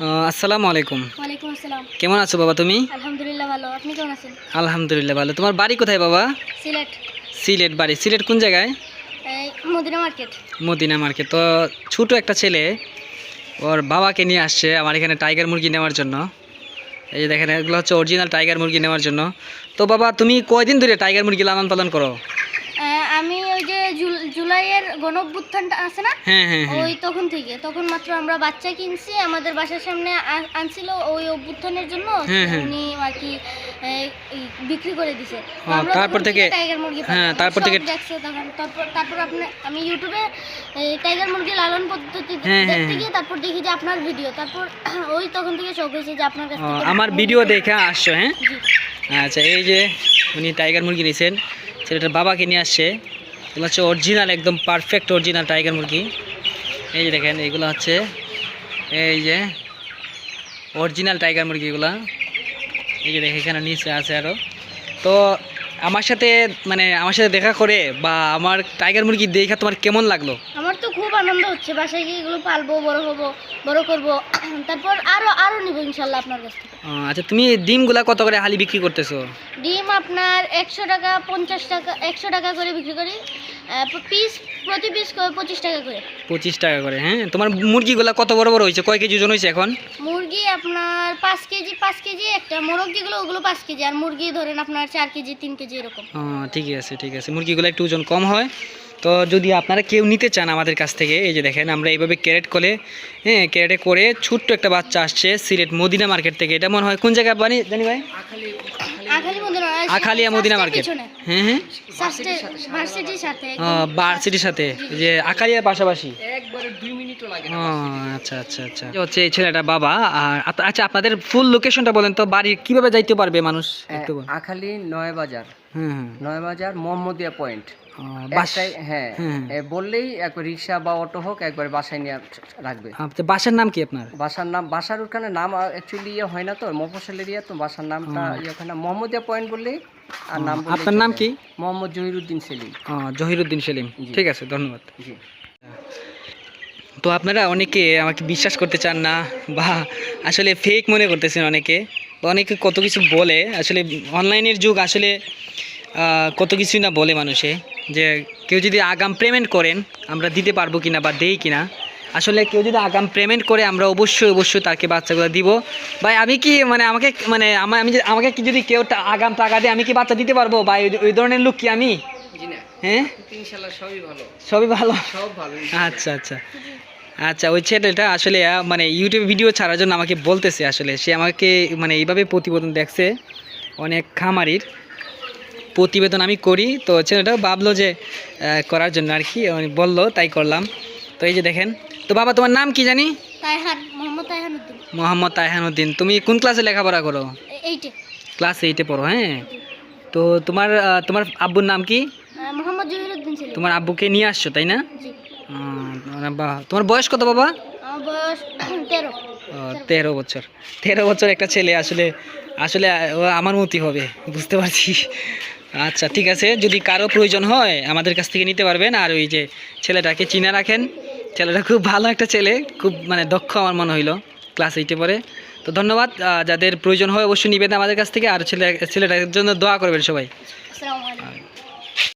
আসসালামু আলাইকুম। ওয়ালাইকুম আসসালাম। কেমন আছো বাবা তুমি? আলহামদুলিল্লাহ ভালো। আপনি কেমন আছেন? আলহামদুলিল্লাহ ভালো। তোমার বাড়ি কোথায় বাবা? সিলেট। সিলেট বাড়ি। সিলেট কোন জায়গায়? মদিনা মার্কেট। মদিনা মার্কেট। তো ছোটো একটা ছেলে ওর বাবাকে নিয়ে আসছে আমার এখানে টাইগার মুরগি নেওয়ার জন্য। এই যে দেখেন এগুলো হচ্ছে অরিজিনাল টাইগার মুরগি নেওয়ার জন্য। তো বাবা তুমি কয়দিন ধরে টাইগার মুরগি লালন পালন করো আহ, আমি ওই যে জুল- জুলাইয়ের গণঅভ্যুত্থানটা আছে না? হ্যাঁ হ্যাঁ হ্যাঁ। ওই তখন থেকে। তখন মাত্র আমরা বাচ্চা কিনছি আমাদের বাসার সামনে আনছিল ওই অভ্যুত্থানের জন্য। উনি আর কি বিক্রি করে দিছে। তারপর থেকে- টাইগার মুরগি হ্যাঁ, তারপর থেকে- দেখছে তখন। তারপর তারপর আপনি আমি ইউটিউবে টাইগার মুরগি লালন পদ্ধতি দেখতে গিয়ে তারপর দেখি যে আপনার ভিডিও তারপর ওই তখন থেকে শখ হয়েছে যে আপনার কাছে আমার ভিডিও দেখে আসছো হ্যাঁ? আচ্ছা এই যে উনি টাইগার মুরগি নিয়েছেন ছেলেটার বাবাকে নিয়ে আসছে। এগুলো হচ্ছে অরিজিনাল একদম পারফেক্ট অরিজিনাল টাইগার মুরগি। এই যে দেখেন এইগুলো হচ্ছে, এই যে অরিজিনাল টাইগার মুরগিগুলো। এই যে দেখে এখানে নিচে আছে আরও তো আমার সাথে মানে আমার সাথে দেখা করে বা আমার টাইগার মুরগি দেখা তোমার কেমন লাগল? তো খুব আনন্দ হচ্ছে বাসায় গিয়ে এগুলো পালবো বড় হব বড় করব। তারপর আরও আরও নিব ইনশাল্লাহ আপনার কাছ থেকে। আচ্ছা তুমি ডিমগুলা কত করে হালি বিক্রি করতেছো? ডিম আপনার একশো টাকা পঞ্চাশ টাকা একশো টাকা করে বিক্রি করি। পিস প্রতি পিস পঁচিশ টাকা করে। পঁচিশ টাকা করে হ্যাঁ? তোমার মুরগিগুলা কত বড় বড় হয়েছে? কয় কেজি ওজন হয়েছে এখন? মুরগি আপনার পাঁচ কেজি পাঁচ কেজি একটা মোরগ যেগুলো ওগুলো পাঁচ কেজি। আর মুরগি ধরেন আপনার চার কেজি তিন কেজি এরকম। ও, ঠিকই আছে ঠিক আছে। মুরগিগুলো একটু ওজন কম হয়। তো যদি আপনারা কেউ নিতে চান আমাদের কাছ থেকে এই যে দেখেন আমরা এইভাবে ক্যারেট করে হ্যাঁ ক্যারেটে করে ছোট্ট একটা বাচ্চা আসছে সিলেট মদিনা মার্কেট থেকে। এটা মনে হয় কোন জায়গায় বানি জানি ভাই? আখালিয়া মদিনা মার্কেট। হ্যাঁ হ্যাঁ। ভার্সিটির সাথে যে আখালিয়ার পাশাপাশি। একবারে দুই মিনিটও লাগে ও আচ্ছা আচ্ছা আচ্ছা। হচ্ছে এই ছেলেটা বাবা আর আচ্ছা আপনাদের ফুল লোকেশনটা বলেন তো বাড়ি কীভাবে যাইতে পারবে মানুষ আখালি নয় বাজার। নয় বাজার মোহাম্মদিয়া পয়েন্ট। হ্যাঁ বললেই একবার রিক্সা বা অটো হোক একবার বাসায় নিয়ে রাখবে। বাসার নাম কি আপনার? বাসার নাম বাসার ওখানে নাম অ্যাকচুয়ালি ইয়ে হয় না তো মফসল এরিয়া তো বাসার নামটা ইয়ে ওখানে মোহাম্মদিয়া পয়েন্ট বললেই আর নাম আপনার নাম কি? মোহাম্মদ জহিরুদ্দিন সেলিম। জহিরুদ্দিন সেলিম। ঠিক আছে ধন্যবাদ। জি। তো আপনারা অনেকে আমাকে বিশ্বাস করতে চান না, বা আসলে ফেক মনে করতেছেন অনেকে অনেকে কত কিছু বলে, আসলে অনলাইনের যুগ আসলে কত কিছুই না বলে মানুষে, যে কেউ যদি আগাম পেমেন্ট করেন, আমরা দিতে পারব কিনা বা দেই কিনা, আসলে কেউ যদি আগাম পেমেন্ট করে, আমরা অবশ্যই অবশ্যই তাকে বাচ্চাগুলো দিব। ভাই, আমি কি মানে আমাকে মানে আমা- আমি আমাকে কি যদি কেউ আগাম টাকা দেয়, আমি কি বাচ্চা দিতে পারব? বা ওই- ধরনের লোক কি আমি? না হ্যাঁ? সবই ভালো। সবই ভালো? সব ভালো আচ্ছা আচ্ছা। আচ্ছা ওই ছেলেটা আসলে মানে ইউটিউবে ভিডিও ছাড়ার জন্য আমাকে বলতেছে আসলে সে আমাকে মানে এইভাবে প্রতিবেদন দেখছে অনেক খামারির প্রতিবেদন আমি করি। তো ছেলেটা ভাবলো যে করার জন্য আর কি বলল তাই করলাম। তো এই যে দেখেন তো বাবা তোমার নাম কি জানি? মোহাম্মদ তাইহান উদ্দিন তাইহানুদ্দিন। তুমি কোন ক্লাসে লেখাপড়া করো? ক্লাস এইটে পড়ো হ্যাঁ? তো তোমার তোমার আব্বুর নাম কি? তোমার আব্বুকে নিয়ে আসছো তাই না? তোমার তোমার বয়স কত বাবা? তেরো। ও, তেরো বছর। তেরো বছর একটা ছেলে আসলে আসলে আমার মতি হবে বুঝতে পারছি। আচ্ছা ঠিক আছে যদি কারও প্রয়োজন হয় আমাদের কাছ থেকে নিতে পারবেন। আর ওই যে ছেলেটাকে চিনে রাখেন। ছেলেটা খুব ভালো একটা ছেলে খুব মানে দক্ষ আমার মনে হইল ক্লাস এইটে পরে তো ধন্যবাদ যাদের প্রয়োজন হয় অবশ্যই নিবেন আমাদের কাছ থেকে। আর ছেলে ছেলেটার জন্য দোয়া করবেন সবাই।